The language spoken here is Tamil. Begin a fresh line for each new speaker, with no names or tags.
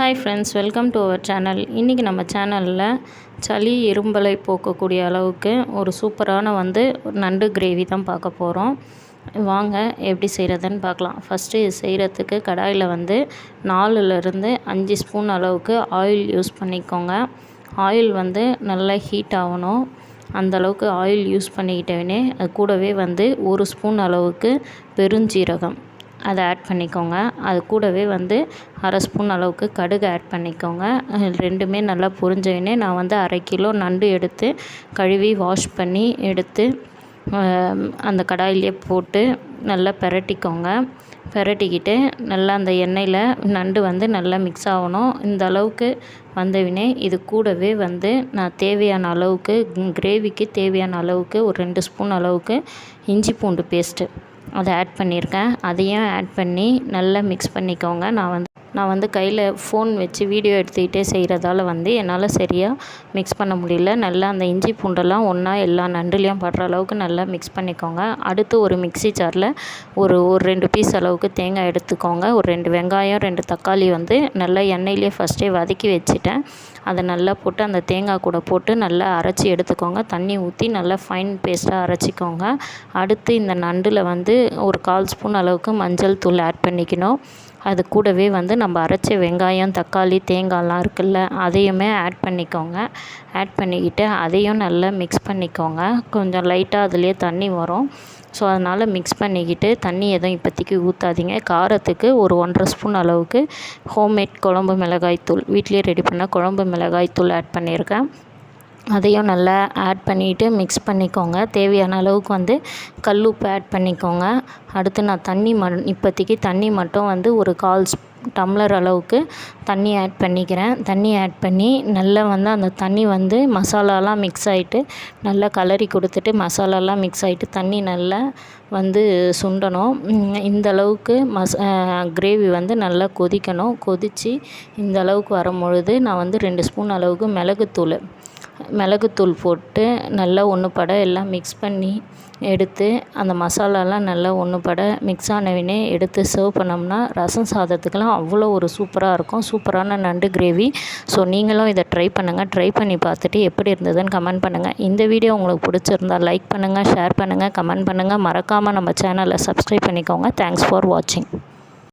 Hi friends welcome to our channel இன்றைக்கி நம்ம சேனலில் சளி இரும்பலை போக்கக்கூடிய அளவுக்கு ஒரு சூப்பரான வந்து நண்டு கிரேவி தான் பார்க்க போகிறோம் வாங்க எப்படி செய்கிறதுன்னு பார்க்கலாம். ஃபஸ்ட்டு இது செய்கிறதுக்கு கடாயில் வந்து நாலுலேருந்து அஞ்சு ஸ்பூன் அளவுக்கு ஆயில் யூஸ் பண்ணிக்கோங்க. ஆயில் வந்து நல்லா ஹீட் ஆகணும். அந்தளவுக்கு ஆயில் யூஸ் பண்ணிக்கிட்டவனே அது கூடவே வந்து ஒரு ஸ்பூன் அளவுக்கு பெருஞ்சீரகம். அதை ஆட் பண்ணிக்கோங்க. அது கூடவே வந்து அரை ஸ்பூன் அளவுக்கு கடுகு ஆட் பண்ணிக்கோங்க. ரெண்டுமே நல்லா புரிஞ்சோடனே நான் வந்து அரை கிலோ நண்டு எடுத்து கழுவி வாஷ் பண்ணி எடுத்து அந்த கடாயிலே போட்டு நல்லா பெரட்டிக்கோங்க. பெரட்டிக்கிட்டு நல்லா அந்த எண்ணெயில் நண்டு வந்து நல்லா மிக்ஸ் ஆகணும். இந்த அளவுக்கு வந்தவினே இது கூடவே வந்து நான் தேவையான அளவுக்கு கிரேவிக்கு தேவையான அளவுக்கு ஒரு ரெண்டு ஸ்பூன் அளவுக்கு இஞ்சி பூண்டு பேஸ்ட்டு அதை ஆட் பண்ணியிருக்கேன். அதையும் ஆட் பண்ணி நல்லா மிக்ஸ் பண்ணிக்கோங்க. நான் வந்து நான் வந்து கையில் ஃபோன் வச்சு வீடியோ எடுத்துக்கிட்டே செய்கிறதால வந்து என்னால் சரியாக மிக்ஸ் பண்ண முடியல. நல்லா அந்த இஞ்சி பூண்டெல்லாம் ஒன்றா எல்லா நண்டுலேயும் படுற அளவுக்கு நல்லா மிக்ஸ் பண்ணிக்கோங்க. அடுத்து ஒரு மிக்சி ஜாரில் ஒரு ஒரு ரெண்டு பீஸ் அளவுக்கு தேங்காய் எடுத்துக்கோங்க. ஒரு ரெண்டு வெங்காயம் ரெண்டு தக்காளி வந்து நல்லா எண்ணெயிலே ஃபஸ்ட்டே வதக்கி வச்சுட்டேன். அதை நல்லா போட்டு அந்த தேங்காய் கூட போட்டு நல்லா அரைச்சி எடுத்துக்கோங்க. தண்ணி ஊற்றி நல்லா ஃபைன் பேஸ்ட்டாக அரைச்சிக்கோங்க. அடுத்து இந்த நண்டில் வந்து ஒரு கால் ஸ்பூன் அளவுக்கு மஞ்சள் தூள் ஆட் பண்ணிக்கணும். அது கூடவே வந்து நம்ம அரைச்ச வெங்காயம் தக்காளி தேங்காய்லாம் இருக்குல்ல அதையுமே ஆட் பண்ணிக்கோங்க. ஆட் பண்ணிக்கிட்டு அதையும் நல்லா மிக்ஸ் பண்ணிக்கோங்க. கொஞ்சம் லைட்டாக அதுலேயே தண்ணி வரும். ஸோ அதனால் மிக்ஸ் பண்ணிக்கிட்டு தண்ணி எதுவும் இப்போதைக்கு ஊற்றாதீங்க காரத்துக்கு ஒரு ஒன்றரை ஸ்பூன் அளவுக்கு ஹோம்மேட் குழம்பு மிளகாய் தூள் வீட்லேயே ரெடி பண்ண குழம்பு மிளகாய் தூள் ஆட் பண்ணியிருக்கேன். அதையும் நல்லா ஆட் பண்ணிவிட்டு மிக்ஸ் பண்ணிக்கோங்க. தேவையான அளவுக்கு வந்து கல் உப்பு ஆட் பண்ணிக்கோங்க. அடுத்து நான் தண்ணி ம இப்போதைக்கு தண்ணி மட்டும் வந்து ஒரு கால் டம்ளர் அளவுக்கு தண்ணி ஆட் பண்ணிக்கிறேன். தண்ணி ஆட் பண்ணி நல்லா வந்து அந்த தண்ணி வந்து மசாலாலாம் மிக்ஸ் ஆகிட்டு நல்லா கலரி கொடுத்துட்டு மசாலாலாம் மிக்ஸ் ஆகிட்டு தண்ணி நல்லா வந்து சுண்டணும். இந்த அளவுக்கு மஸ் கிரேவி வந்து நல்லா கொதிக்கணும். கொதித்து இந்த அளவுக்கு வரும்பொழுது நான் வந்து ரெண்டு ஸ்பூன் அளவுக்கு மிளகுத்தூள் மிளகுத்தூள் போட்டு நல்லா ஒன்று பட எல்லாம் மிக்ஸ் பண்ணி எடுத்து அந்த மசாலாலாம் நல்லா ஒன்று பட மிக்ஸ் ஆனவினே எடுத்து சர்வ் பண்ணோம்னா ரசம் சாதத்துக்கெல்லாம் அவ்வளோ ஒரு சூப்பராக இருக்கும். சூப்பரான நண்டு கிரேவி ஸோ நீங்களும் இதை ட்ரை பண்ணுங்கள் ட்ரை பண்ணி பார்த்துட்டு எப்படி இருந்ததுன்னு கமெண்ட் பண்ணுங்கள் இந்த வீடியோ உங்களுக்கு பிடிச்சிருந்தா லைக் பண்ணுங்கள் ஷேர் பண்ணுங்கள் கமெண்ட் பண்ணுங்கள் மறக்காமல் நம்ம சேனலை சப்ஸ்கிரைப் பண்ணிக்கோங்க. தேங்க்ஸ் ஃபார் வாட்சிங்